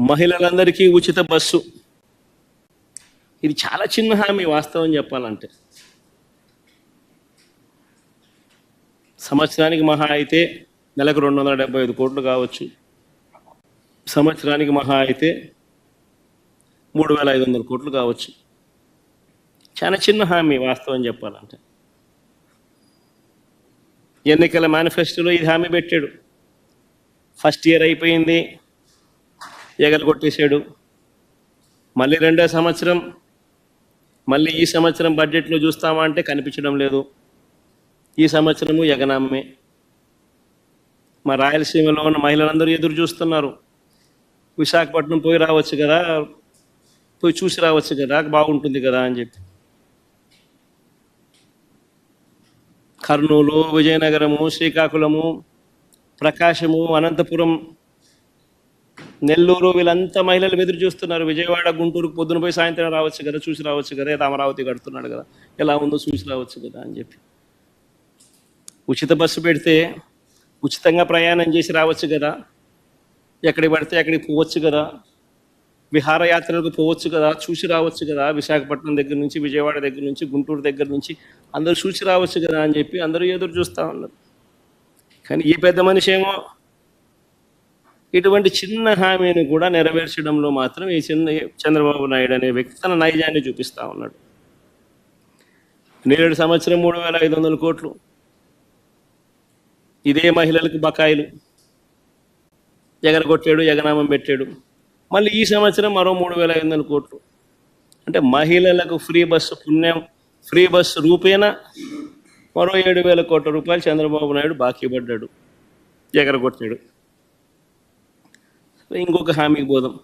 మహిళలందరికీ ఉచిత బస్సు. ఇది చాలా చిన్న హామీ వాస్తవం చెప్పాలంటే. సంవత్సరానికి మహా అయితే నెలకు రెండు వందల డెబ్బై ఐదు కోట్లు కావచ్చు. సంవత్సరానికి మహా అయితే మూడు వేల ఐదు వందల కోట్లు కావచ్చు. చాలా చిన్న హామీ వాస్తవం చెప్పాలంటే. ఎన్నికల మేనిఫెస్టోలో ఇది హామీ పెట్టాడు. ఫస్ట్ ఇయర్ అయిపోయింది. ఎగలు కొట్టేశాడు. మళ్ళీ రెండో సంవత్సరం మళ్ళీ ఈ సంవత్సరం బడ్జెట్లో చూస్తామా అంటే కనిపించడం లేదు. ఈ సంవత్సరము ఎగనామే. మా రాయలసీమలో ఉన్న మహిళలందరూ ఎదురు చూస్తున్నారు. విశాఖపట్నం పోయి రావచ్చు కదా పోయి చూసి రావచ్చు కదా బాగుంటుంది కదా అని చెప్పి. కర్నూలు విజయనగరము శ్రీకాకుళము ప్రకాశము అనంతపురం నెల్లూరు వీళ్ళంతా మహిళలు ఎదురు చూస్తున్నారు. విజయవాడ గుంటూరు పొద్దున పోయి సాయంత్రం రావచ్చు కదా చూసి రావచ్చు కదా ఏదో అమరావతి కడుతున్నాడు కదా ఎలా ఉందో చూసి రావచ్చు కదా అని చెప్పి. ఉచిత బస్సు పెడితే ఉచితంగా ప్రయాణం చేసి రావచ్చు కదా ఎక్కడికి పడితే అక్కడికి పోవచ్చు కదా విహారయాత్రలకు పోవచ్చు కదా చూసి రావచ్చు కదా విశాఖపట్నం దగ్గర నుంచి విజయవాడ దగ్గర నుంచి గుంటూరు దగ్గర నుంచి అందరూ చూసి రావచ్చు కదా అని చెప్పి అందరూ ఎదురు చూస్తూ ఉన్నారు. కానీ ఈ పెద్ద మనిషి ఏమో ఇటువంటి చిన్న హామీని కూడా నెరవేర్చడంలో మాత్రం ఈ చిన్న చంద్రబాబు నాయుడు అనే వ్యక్తి తన నైజాన్ని చూపిస్తా ఉన్నాడు. నేరేడు సంవత్సరం మూడు వేల ఐదు వందల కోట్లు. ఇదే మహిళలకు బకాయిలు. ఎగరగొట్టాడు ఎగనామం పెట్టాడు. మళ్ళీ ఈ సంవత్సరం మరో మూడు వేల ఐదు వందల కోట్లు. అంటే మహిళలకు ఫ్రీ బస్సు పుణ్యం ఫ్రీ బస్సు రూపేణ మరో ఏడు వేల కోట్ల రూపాయలు చంద్రబాబు నాయుడు బాకీ పడ్డాడు. ఎగరగొట్టాడు. ఇంకొక హామీకి పోదాం